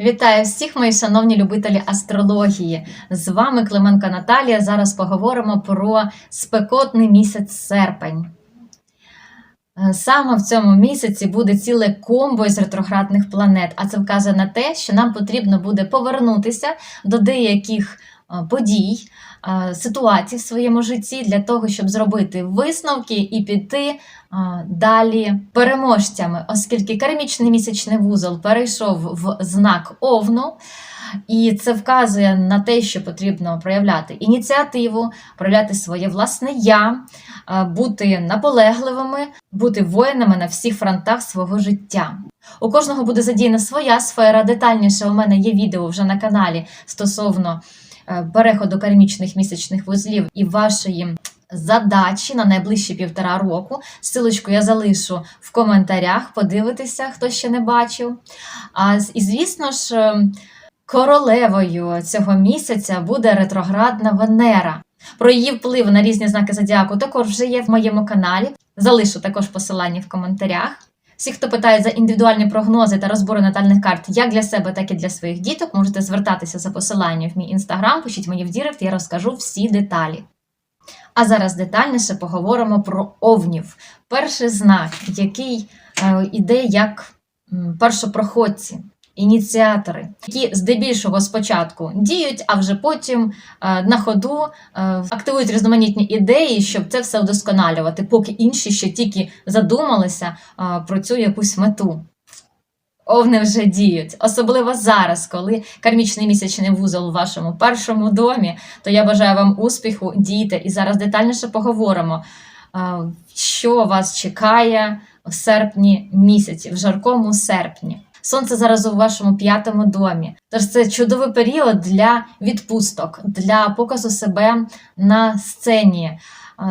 Вітаю всіх, мої шановні любителі астрології. З вами Клименко Наталія. Зараз поговоримо про спекотний місяць серпень. Е, Саме в цьому місяці буде ціле комбо із ретроградних планет, а це вказує на те, що нам потрібно буде повернутися до деяких подій, е, ситуацій в своєму житті для того, щоб зробити висновки і піти е, далі переможцями, оскільки кармічний місячний вузол перейшов в знак Овну. І це вказує на те, що потрібно проявляти ініціативу, проявляти своє власне я, е, бути наполегливими, бути воїнами на всіх фронтах свого життя. У кожного буде задіяна своя сфера. Детальніше у мене є відео вже на каналі стосовно е, переходу кармічних місячних вузлів і вашої задачі на найближчі півтора року. Силочку я залишу в коментарях, подивитися, хто ще не бачив. А і звісно ж. е, Королевою цього місяця буде ретроградна Венера. Про її вплив на різні знаки зодіаку також вже є в моєму каналі. Залишу також посилання в коментарях. Всі, хто питає за індивідуальні прогнози та розбори натальних карт як для себе, так і для своїх діток, можете звертатися за посиланням в мій інстаграм, пишіть мені в Дірект, я розкажу всі деталі. А зараз детальніше поговоримо про овнів. Перший знак, який е, іде як першопроходці ініціатори, які здебільшого спочатку діють, а вже потім е, на ходу е, активують різноманітні ідеї, щоб це все вдосконалювати, поки інші ще тільки задумалися е, про цю якусь мету. Овни вже діють, особливо зараз, коли кармічний місячний вузол у вашому першому домі, то я бажаю вам успіху, дійте. І зараз детальніше поговоримо, що вас чекає в серпні місяці, в жаркому серпні. Сонце зараз у вашому п'ятому домі. Тож це чудовий період для відпусток, для показу себе на сцені,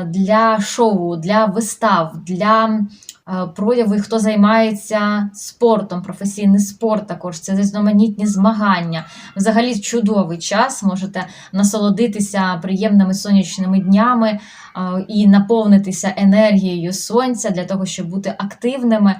для шоу, для вистав, для прояви, хто займається спортом, професійний спорт також, це різноманітні змагання. Взагалі чудовий час, можете насолодитися приємними сонячними днями е, і наповнитися енергією сонця для того, щоб бути активними.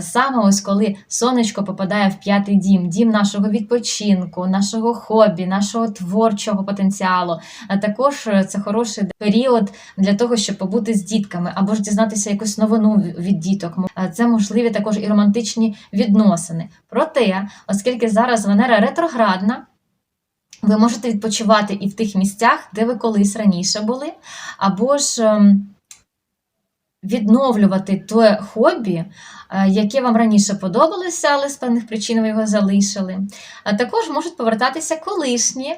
Саме ось коли сонечко попадає в п'ятий дім, дім нашого відпочинку, нашого хобі, нашого творчого потенціалу. Також е, це хороший період для того, щоб побути з дітками або ж дізнатися якусь новину від діток. Це можливі також і романтичні відносини. Проте, оскільки зараз Венера ретроградна. Ви можете відпочивати і в тих місцях, де ви колись раніше були, або ж ем, відновлювати те хобі, е, яке вам раніше подобалося, але з певних причин ви його залишили. А також можуть повертатися колишні.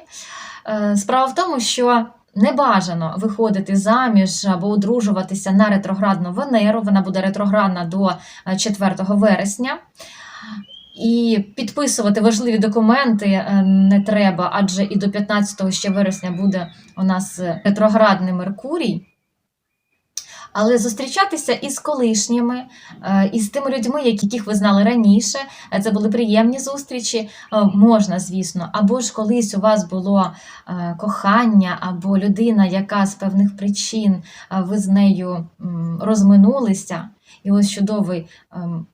Е, Справа в тому, що не бажано виходити заміж або одружуватися на ретроградну Венеру. Вона буде ретроградна до е, 4 вересня. І підписувати важливі документи е, не треба, адже і до 15 ще вересня буде у нас е, ретроградний Меркурій. Але зустрічатися із колишніми, е, із тими людьми, яких ви знали раніше, е, це були приємні зустрічі, е, можна, звісно. Або ж колись у вас було кохання, або людина, яка з певних причин ви з нею розминулися. І ось чудовий ем,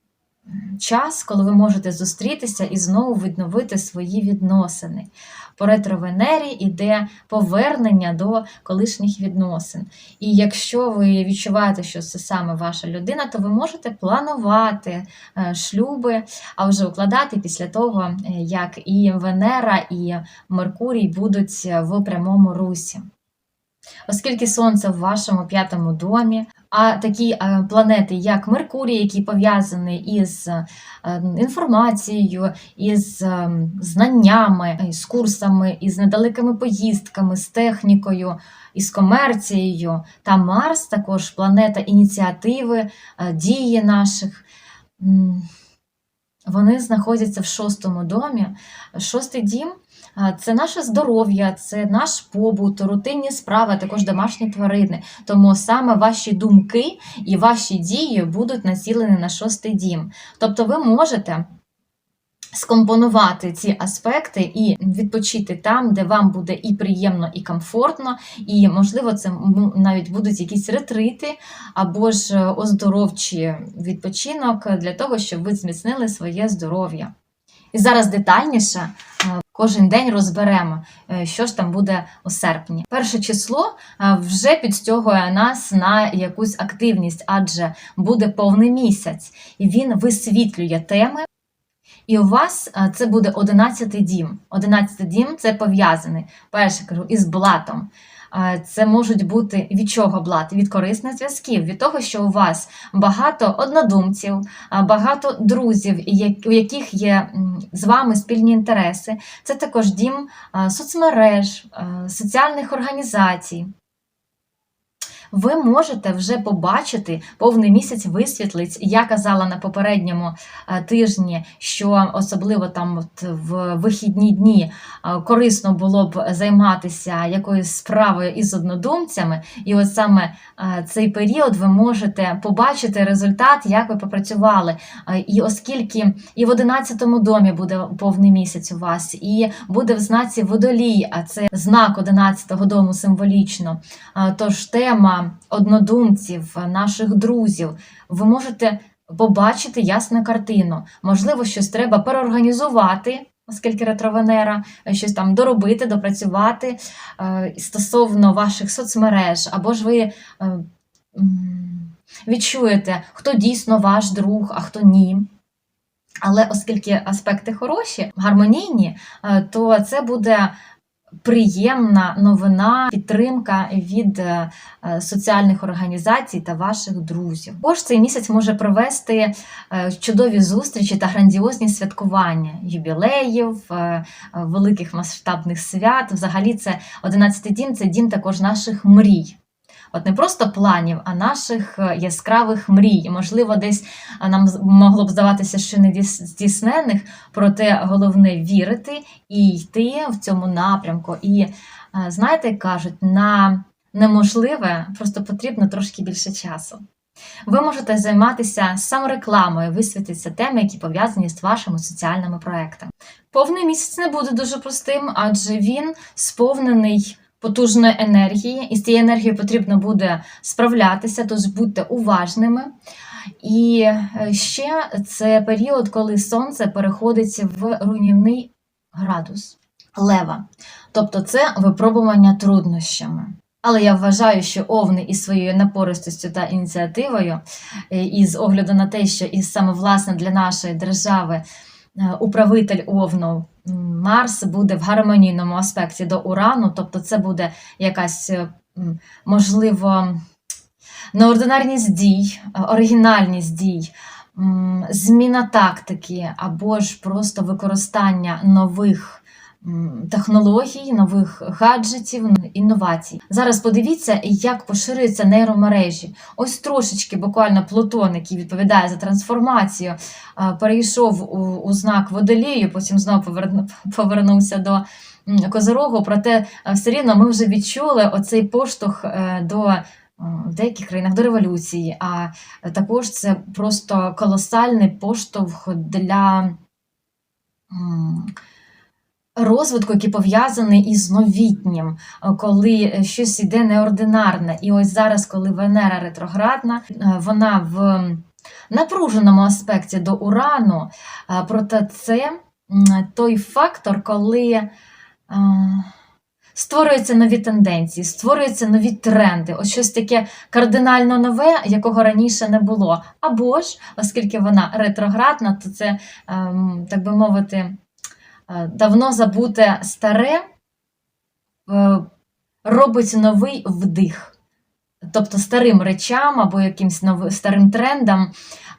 час, коли ви можете зустрітися і знову відновити свої відносини. По ретро-Венері йде повернення до колишніх відносин. І якщо ви відчуваєте, що це саме ваша людина, то ви можете планувати е, шлюби, а вже укладати після того, е, як і Венера, і Меркурій будуть в прямому русі. Оскільки Сонце в вашому п'ятому домі, а такі е, планети, як Меркурій, який пов'язаний із е, інформацією, із е, знаннями, з курсами, із недалекими поїздками, з технікою, із комерцією, та Марс також планета ініціативи, дії наших. Вони знаходяться в шостому домі. Шостий дім це наше здоров'я, це наш побут, рутинні справи, також домашні тварини. Тому саме ваші думки і ваші дії будуть націлені на шостий дім. Тобто ви можете скомпонувати ці аспекти і відпочити там, де вам буде і приємно, і комфортно, і, можливо, це навіть будуть якісь ретрити або ж е, оздоровчі відпочинок для того, щоб ви зміцнили своє здоров'я. І зараз детальніше кожен день розберемо, е, що ж там буде у серпні. Перше число е, вже підстягує нас на якусь активність, адже буде повний місяць, і він висвітлює теми. І у вас е, це буде 11 дім. 11 дім це пов'язаний, перше кажу, із блатом. Це можуть бути від чого блат? Від корисних зв'язків, від того, що у вас багато однодумців, багато друзів, у яких є з вами спільні інтереси. Це також дім соцмереж, соціальних організацій. Ви можете вже побачити повний місяць висвітлиць. Я казала на попередньому е, тижні, що особливо там от в вихідні дні е, корисно було б займатися якоюсь справою із однодумцями. І от саме е, цей період ви можете побачити результат, як ви попрацювали. І оскільки і в 11 домі буде повний місяць у вас, і буде в знаці водолій, а це знак 11 дому символічно. Тож тема однодумців, наших друзів, ви можете побачити ясну картину. Можливо, щось треба переорганізувати, оскільки ретровенера, щось там доробити, допрацювати е, стосовно ваших соцмереж, або ж ви. е, Відчуєте, хто дійсно ваш друг, а хто ні. Але оскільки аспекти хороші, гармонійні, е, то це буде приємна новина, підтримка від е, е, соціальних організацій та ваших друзів. Також цей місяць може привести е, чудові зустрічі та грандіозні святкування ювілеїв, е, великих масштабних свят. Взагалі, це 11 дім це дім також наших мрій. От не просто планів, а наших е, яскравих мрій. Можливо, десь нам могло б здаватися, що не здійснених, проте головне вірити і йти в цьому напрямку. І е, знаєте, кажуть, на неможливе просто потрібно трошки більше часу. Ви можете займатися саморекламою, висвітиться теми, які пов'язані з вашими соціальними проектами. Повний місяць не буде дуже простим, адже він сповнений потужної енергії, і з цією енергією потрібно буде справлятися, тож будьте уважними. І е, ще це період, коли сонце переходить в руйнівний градус лева. Тобто це випробування труднощами. Але я вважаю, що овни із своєю напористостю та ініціативою, е, і з огляду на те, що і саме власне для нашої держави управитель Овну Марс буде в гармонійному аспекті до Урану, тобто це буде якась, е, можливо, неординарність дій, е, оригінальність дій, зміна тактики або ж просто використання нових технологій, нових гаджетів, інновацій. Зараз подивіться, як поширюються нейромережі. Ось трошечки буквально Плутон, який відповідає за трансформацію, перейшов у, у знак водолію, потім знову поверну- повернувся до м, Козирогу. Проте е, все рівно ми вже відчули оцей поштовх е, до. е, деяких країнах до революції, а також це просто колосальний поштовх для розвитку, який пов'язаний із новітнім, е, коли щось іде неординарне. І ось зараз, коли Венера ретроградна, е, вона в напруженому аспекті до Урану, е, проте це той фактор, коли. е, Створюються нові тенденції, створюються нові тренди, ось щось таке кардинально нове, якого раніше не було. Або ж, оскільки вона ретроградна, то це, ем, так би мовити, е, давно забуте старе е, робить новий вдих. Тобто старим речам або якимсь новим старим трендам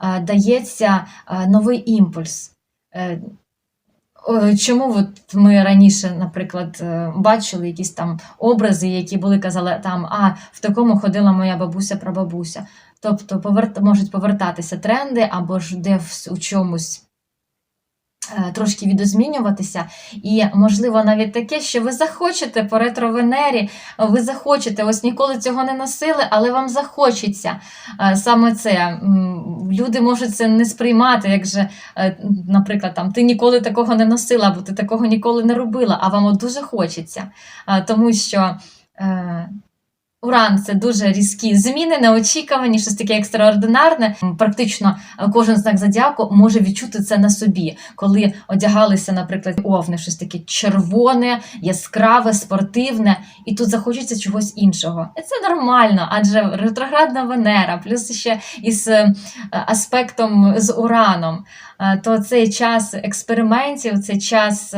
е, дається е, новий імпульс. Е, Чому от ми раніше, наприклад, е, бачили якісь там образи, які були казали там, а в такому ходила моя бабуся прабабуся. Тобто поверт, можуть повертатися тренди або ж де в, чомусь е, трошки відозмінюватися. І, можливо, навіть таке, що ви захочете по ретро-венері, ви захочете, ось ніколи цього не носили, але вам захочеться е, саме це. Люди можуть це не сприймати, як же, е, наприклад, там, ти ніколи такого не носила, або ти такого ніколи не робила, а вам от дуже хочеться. Е, Тому що е, Уран це дуже різкі зміни, неочікувані, щось таке екстраординарне. Практично е, кожен знак зодіаку може відчути це на собі, коли одягалися, наприклад, овни, щось таке червоне, яскраве, спортивне, і тут захочеться чогось іншого. І це нормально, адже ретроградна Венера, плюс ще із е, аспектом з ураном, е, то цей час експериментів, цей час.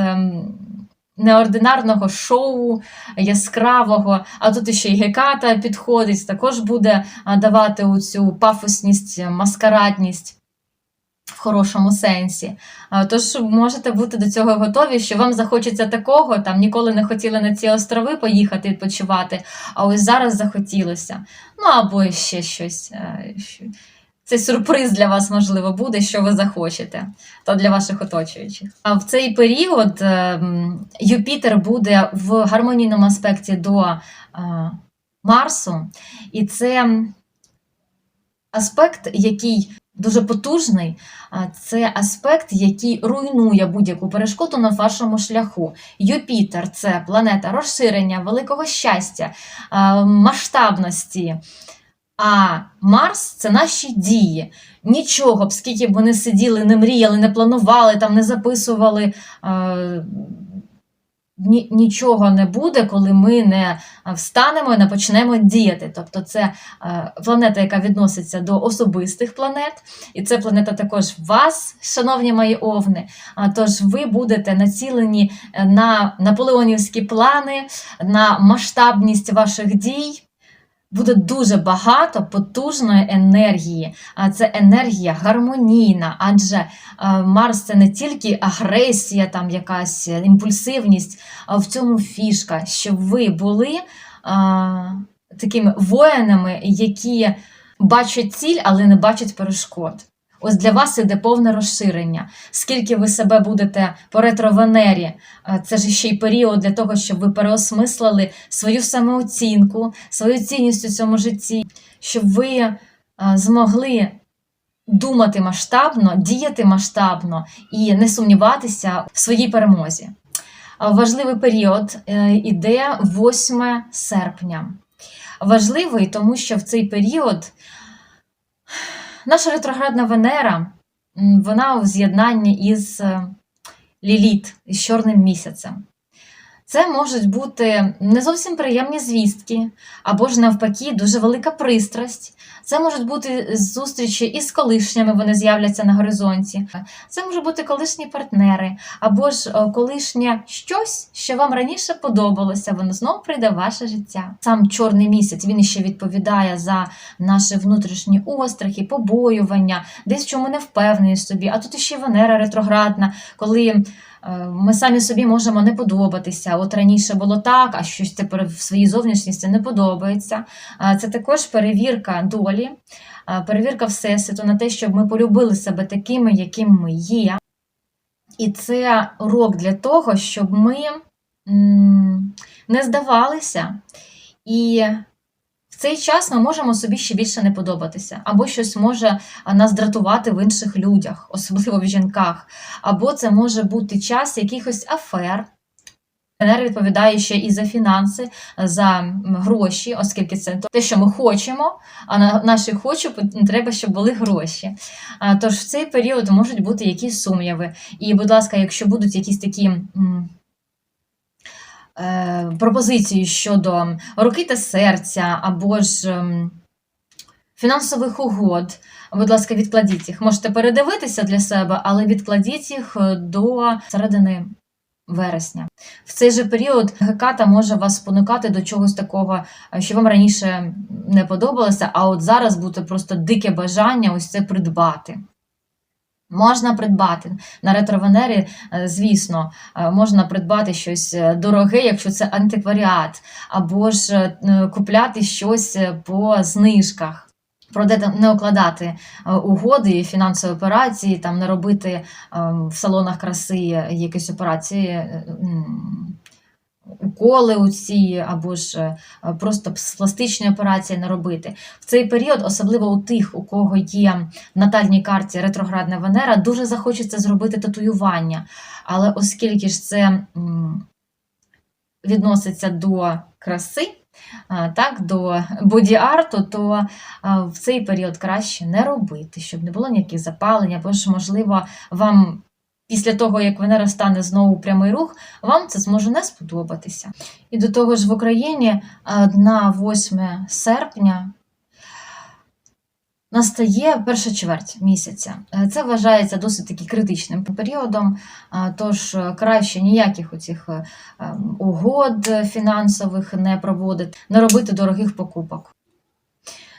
Неординарного шоу яскравого, а тут ще й геката підходить, також буде давати оцю пафосність, маскарадність в хорошому сенсі. Тож можете бути до цього готові, що вам захочеться такого, там ніколи не хотіли на ці острови поїхати відпочивати, а ось зараз захотілося. Ну або ще щось. Це сюрприз для вас, можливо, буде, що ви захочете, то для ваших оточуючих. А в цей період ем, Юпітер буде в гармонійному аспекті до е, Марсу, і це аспект, який дуже потужний, це аспект, який руйнує будь-яку перешкоду на вашому шляху. Юпітер це планета розширення, великого щастя, е, масштабності. А Марс це наші дії. Нічого б, скільки б вони сиділи, не мріяли, не планували, там не записували. Е, нічого не буде, коли ми не встанемо і не почнемо діяти. Тобто, це е, планета, яка відноситься до особистих планет, і це планета також вас, шановні мої овни. Тож ви будете націлені е, на наполеонівські плани, на масштабність ваших дій. Буде дуже багато потужної енергії, а це енергія гармонійна, адже е, Марс це не тільки агресія, там якась е, імпульсивність, а в цьому фішка, щоб ви були а, такими воїнами, які бачать ціль, але не бачать перешкод. Ось для вас іде повне розширення. Скільки ви себе будете по ретро-Венері, це ж ще й період для того, щоб ви переосмислили свою самооцінку, свою цінність у цьому житті, щоб ви змогли думати масштабно, діяти масштабно і не сумніватися в своїй перемозі. Важливий період е, іде 8 серпня. Важливий, тому що в цей період наша ретроградна Венера, вона у з'єднанні із е, Ліліт, із чорним місяцем. Це можуть бути не зовсім приємні звістки, або ж навпаки, дуже велика пристрасть. Це можуть бути зустрічі із колишніми, вони з'являться на горизонті. Це можуть бути колишні партнери, або ж е, колишнє щось, що вам раніше подобалося, воно знову прийде в ваше життя. Сам чорний місяць він ще відповідає за наші внутрішні острахи, побоювання, десь в чому не впевнені собі. А тут ще Венера ретроградна, коли. Е, Ми самі собі можемо не подобатися. От раніше було так, а щось тепер в своїй зовнішністі не подобається. Це також перевірка долі, перевірка Всесвіту на те, щоб ми полюбили себе такими, яким ми є. І це урок для того, щоб ми не здавалися. І цей час ми можемо собі ще більше не подобатися, або щось може нас дратувати в інших людях, особливо в жінках. Або це може бути час якихось афер. Венера відповідає ще і за фінанси, за гроші, оскільки це те, що ми хочемо, а на наші хочу треба, щоб були гроші. Тож в цей період можуть бути якісь сумніви. І, будь ласка, якщо будуть якісь такі. Е, Пропозиції щодо руки та серця, або ж ем, фінансових угод, будь ласка, відкладіть їх. Можете передивитися для себе, але відкладіть їх е, до середини вересня. В цей же період геката може вас спонукати до чогось такого, е, що вам раніше не подобалося, а от зараз буде просто дике бажання ось це придбати. Можна придбати на ретро-Венері, е, звісно, е, можна придбати щось е, дороге, якщо це антикваріат, або ж купляти щось по знижках. Проте не укладати угоди фінансові операції, там не робити е, в салонах краси якісь операції, уколи у або ж е, просто пластичні операції не робити. В цей період, особливо у тих, у кого є в натальній карті ретроградна Венера, дуже захочеться зробити татуювання. Але оскільки ж це відноситься до краси, так, до боді-арту, то в цей період краще не робити, щоб не було ніяких запалень, або ж, можливо, вам після того, як Венера стане знову прямий рух, вам це зможе не сподобатися. І до того ж в Україні а, на 8 серпня настає перша чверть місяця. Е, Це вважається досить таки критичним періодом, тож е, краще ніяких оцих е, ем, угод фінансових не проводити, не робити дорогих покупок.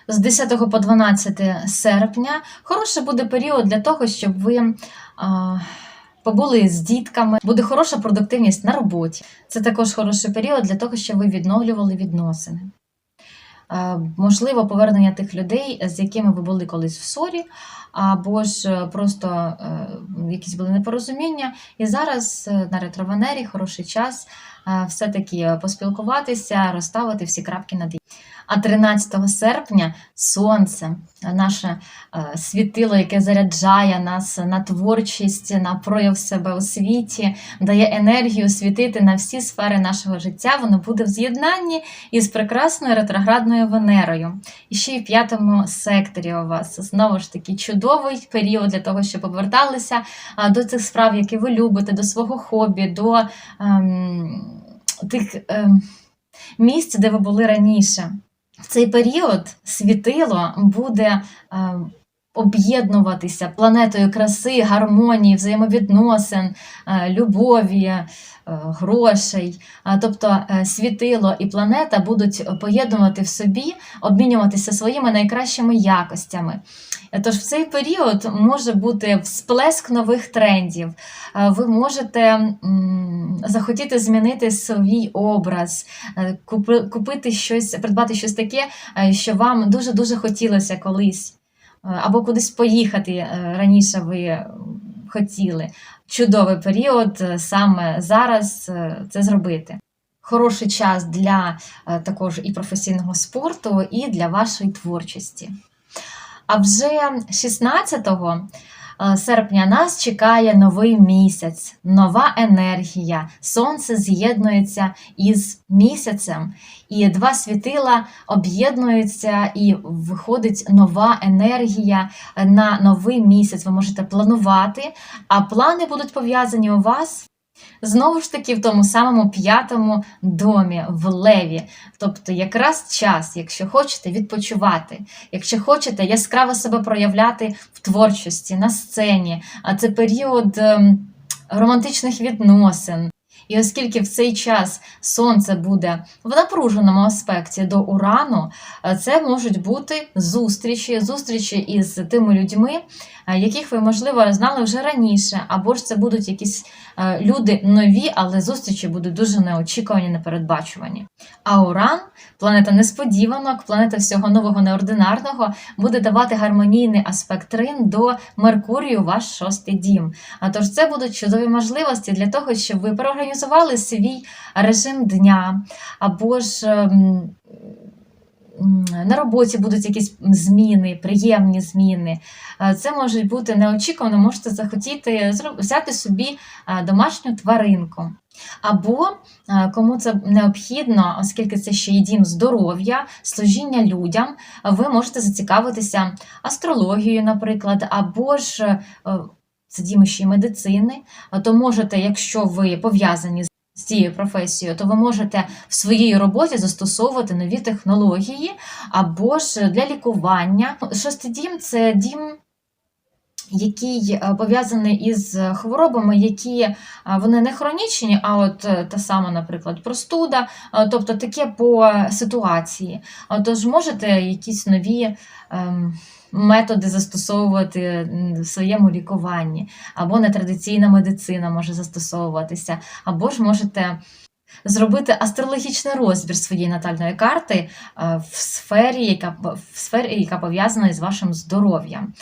З 10 по 12 серпня хороший буде період для того, щоб ви побули з дітками, буде хороша продуктивність на роботі. Це також хороший період для того, щоб ви відновлювали відносини. Можливо, повернення тих людей, з якими ви були колись в ссорі, або ж е, просто е, якісь були непорозуміння. І зараз е, на ретро-Венері хороший час все-таки поспілкуватися, розставити всі крапки над. А 13 серпня сонце, наше е, світило, яке заряджає нас на творчість, на прояв себе у світі, дає енергію світити на всі сфери нашого життя. Воно буде в з'єднанні із прекрасною ретроградною Венерою. І ще й в п'ятому секторі у вас знову ж таки чудовий період для того, щоб поверталися до цих справ, які ви любите, до свого хобі, до ем, тих ем, місць, де ви були раніше. В цей період світило буде е, об'єднуватися планетою краси, гармонії, взаємовідносин, е, любові, е, грошей. Тобто е, світило і планета будуть поєднувати в собі, обмінюватися своїми найкращими якостями. Тож в цей період може бути всплеск нових трендів. Ви можете захотіти змінити свій образ, купити щось, придбати щось таке, що вам дуже-дуже хотілося колись, або кудись поїхати е, раніше ви е, хотіли. Чудовий період е, саме зараз це зробити. Хороший час для також і професійного спорту, і для вашої творчості. А вже 16 е, серпня нас чекає новий місяць, нова енергія. Сонце з'єднується із місяцем, і два світила об'єднуються, і виходить нова енергія на новий місяць. Ви можете планувати, а плани будуть пов'язані у вас. Знову ж таки, в тому самому п'ятому домі, в леві. Тобто, якраз час, якщо хочете відпочивати, якщо хочете яскраво себе проявляти в творчості, на сцені, а це період ем, романтичних відносин. І оскільки в цей час сонце буде в напруженому аспекті до урану, е, це можуть бути зустрічі, зустрічі із тими людьми, е, яких ви, можливо, знали вже раніше, або ж це будуть якісь е, люди нові, але зустрічі будуть дуже неочікувані, непередбачувані. А Уран, планета несподіванок, планета всього нового неординарного, буде давати гармонійний аспект трин до Меркурію, ваш шостий дім. А тож це будуть чудові можливості для того, щоб ви проорганізували свій режим дня, або ж ем, на роботі будуть якісь зміни, приємні зміни. Е, Це можуть бути неочікувано, можете захотіти взяти собі е, домашню тваринку. Або е, кому це необхідно, оскільки це ще й дім здоров'я, служіння людям, ви можете зацікавитися астрологією, наприклад, або ж дім медицини, то можете, якщо ви пов'язані з цією професією, то ви можете в своїй роботі застосовувати нові технології або ж для лікування. Шостий дім це дім. Який е, пов'язаний із хворобами, які е, вони не хронічні, а от е, та сама, наприклад, простуда, е, тобто таке по ситуації. Тож можете якісь нові ем, методи застосовувати в своєму лікуванні, або нетрадиційна медицина може застосовуватися, або ж можете зробити астрологічний розбір своєї натальної карти е, в сфері, яка, в сфері, яка пов'язана із вашим здоров'ям.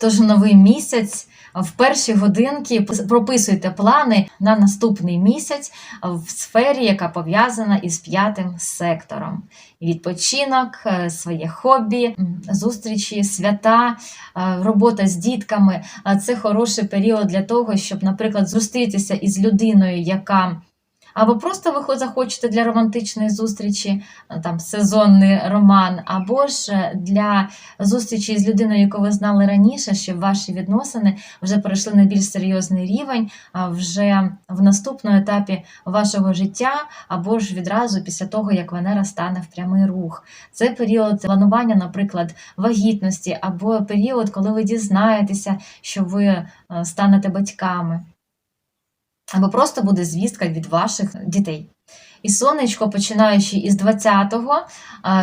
Тож новий місяць. В перші годинки прописуйте плани на наступний місяць в сфері, яка пов'язана із п'ятим сектором. Відпочинок, е, своє хобі, зустрічі, свята, е, робота з дітками. Це хороший період для того, щоб, наприклад, зустрітися із людиною, яка Або просто ви захочете для романтичної зустрічі, е, там сезонний роман, або ж е, для зустрічі з людиною, яку ви знали раніше, щоб ваші відносини вже перейшли на більш серйозний рівень, вже в наступному етапі вашого життя, або ж відразу після того, як Венера стане в прямий рух. Це період планування, наприклад, вагітності, або період, коли ви дізнаєтеся, що ви е, станете батьками або просто буде звістка від ваших дітей. І сонечко, починаючи із 20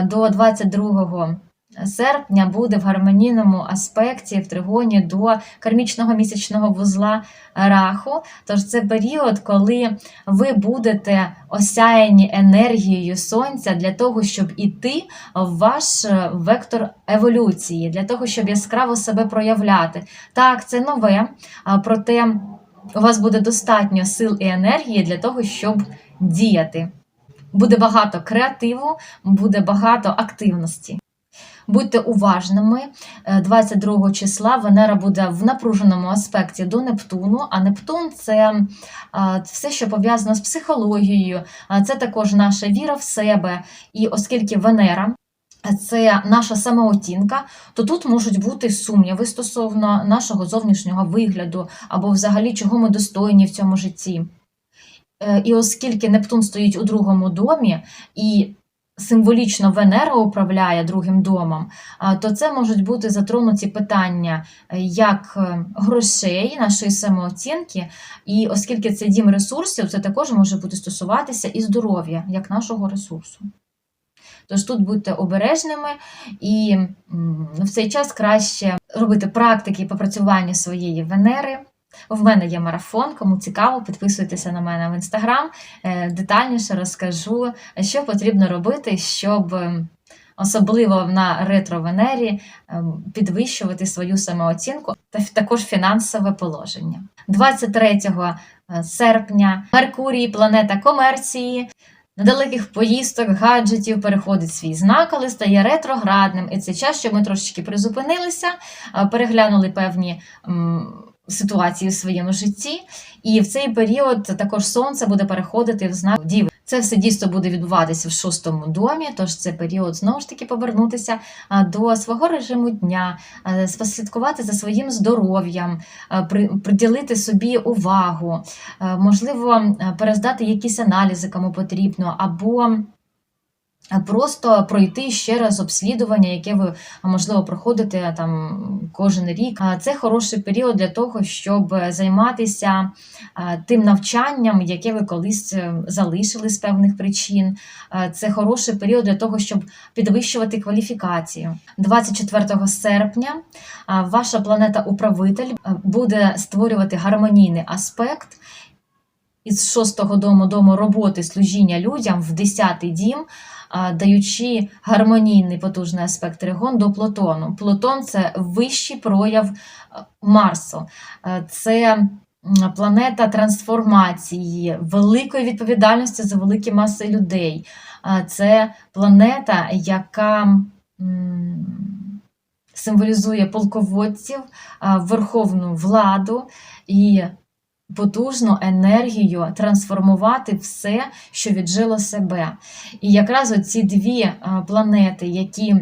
до 22 серпня, буде в гармонійному аспекті в тригоні до кармічного місячного вузла раху. Тож це період, коли ви будете осяяні енергією сонця для того, щоб іти в ваш вектор еволюції, для того, щоб яскраво себе проявляти. Так, це нове, проте у вас буде достатньо сил і енергії для того, щоб діяти. Буде багато креативу, буде багато активності. Будьте уважними. Е, 22 числа Венера буде в напруженому аспекті до Нептуну, а Нептун це все, що пов'язано з психологією, це також наша віра в себе. І оскільки Венера це наша самооцінка, то тут можуть бути сумніви стосовно нашого зовнішнього вигляду або взагалі чого ми достойні в цьому житті. Е, І оскільки Нептун стоїть у другому домі і символічно Венера управляє другим домом, то це можуть бути затронуті питання е, як е, грошей, нашої самооцінки, і оскільки це дім ресурсів, це також може бути стосуватися і здоров'я як нашого ресурсу. Тож тут будьте обережними і в цей час краще робити практики попрацювання своєї Венери. В мене є марафон, кому цікаво, підписуйтеся на мене в інстаграм. Е, Детальніше розкажу, що потрібно робити, щоб особливо на ретро-венері ем, підвищувати свою самооцінку та також фінансове положення. 23 серпня Меркурій, планета комерції, недалеких поїздок, гаджетів переходить свій знак, але стає ретроградним. І це час, що ми трошечки призупинилися, переглянули певні ситуації в своєму житті. І в цей період також сонце буде переходити в знак Діви. Це все дійсно буде відбуватися в шостому домі, тож це період знову ж таки повернутися до свого режиму дня, спослідкувати за своїм здоров'ям, приділити собі увагу, можливо, перездати якісь аналізи, кому потрібно, або просто пройти ще раз обслідування, яке ви можливо проходите там кожен рік. Це хороший період для того, щоб займатися тим навчанням, яке ви колись е, залишили з певних причин. Це хороший період для того, щоб підвищувати кваліфікацію. 24 серпня ваша планета-управитель буде створювати гармонійний аспект. Із шостого дому дому роботи служіння людям в 10-й дім, даючи гармонійний потужний аспект Тригон до Плутону. Плутон це вищий прояв Марсу, Е, це планета трансформації, великої відповідальності за великі маси людей. Це планета, яка символізує полководців, верховну владу і потужну енергію трансформувати все, що віджило себе. І якраз ці дві планети, які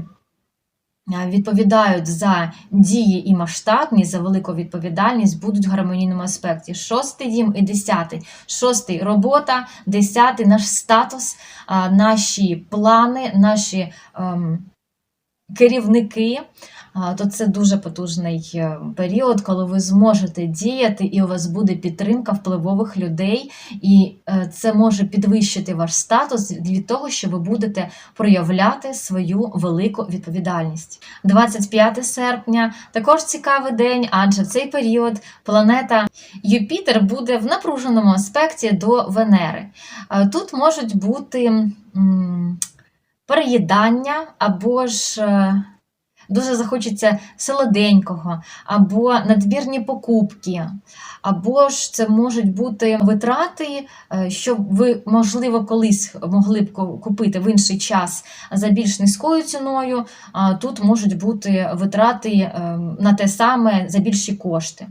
відповідають за дії і масштабність, за велику відповідальність, будуть в гармонійному аспекті. Шостий дім і десятий. Шостий робота, десятий наш статус, наші плани, наші ем, керівники. То це дуже потужний е, період, коли ви зможете діяти, і у вас буде підтримка впливових людей, і е, це може підвищити ваш статус від того, що ви будете проявляти свою велику відповідальність. 25 серпня також цікавий день, адже в цей період планета Юпітер буде в напруженому аспекті до Венери. Е, Тут можуть бути переїдання або ж. Дуже захочеться солоденького, або надмірні покупки, або ж це можуть бути витрати, е, що ви, можливо, колись могли б купити в інший час за більш низькою ціною. Тут можуть бути витрати е, на те саме за більші кошти.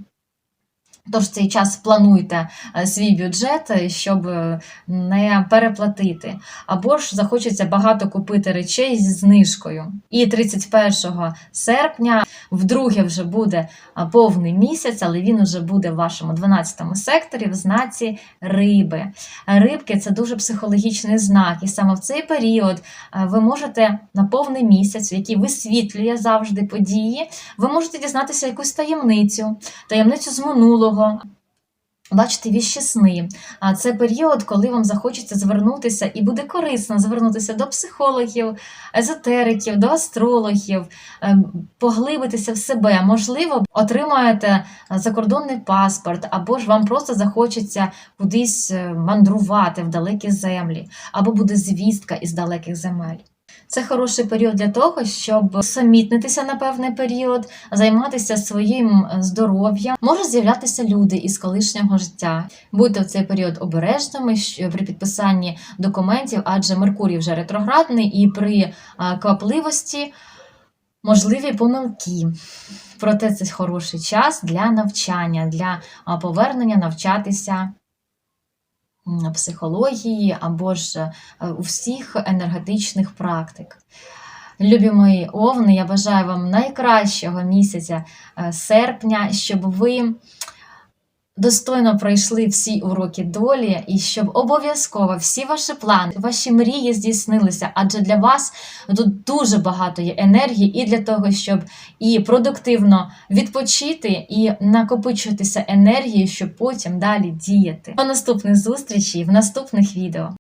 Тож цей час плануйте е, свій бюджет, е, щоб е, не переплатити. Або ж захочеться багато купити речей зі знижкою. І 31 серпня вдруге вже буде повний місяць, але він вже буде в вашому 12 секторі в знаці риби. Рибки це дуже психологічний знак, і саме в цей період ви можете на повний місяць, який висвітлює завжди події, ви можете дізнатися якусь таємницю, таємницю з минулого. Бачите, віщі сни. А це період, коли вам захочеться звернутися, і буде корисно звернутися до психологів, езотериків, до астрологів, е, поглибитися в себе. Можливо, отримаєте закордонний паспорт, або ж вам просто захочеться кудись е, мандрувати в далекі землі, або буде звістка із далеких земель. Це хороший період для того, щоб самітнитися на певний період, займатися своїм е, здоров'ям. Можуть з'являтися люди із колишнього життя. Будьте в цей період обережними при підписанні документів, адже Меркурій вже ретроградний, і при е, квапливості можливі помилки. Проте це хороший час для навчання, для повернення навчатися психології або ж е, у всіх енергетичних практик. Любі мої овни, я бажаю вам найкращого місяця е, серпня, щоб ви достойно пройшли всі уроки долі, і щоб обов'язково всі ваші плани, ваші мрії здійснилися, адже для вас тут дуже багато є енергії і для того, щоб і продуктивно відпочити, і накопичуватися енергією, щоб потім далі діяти. До наступних зустрічей в наступних відео.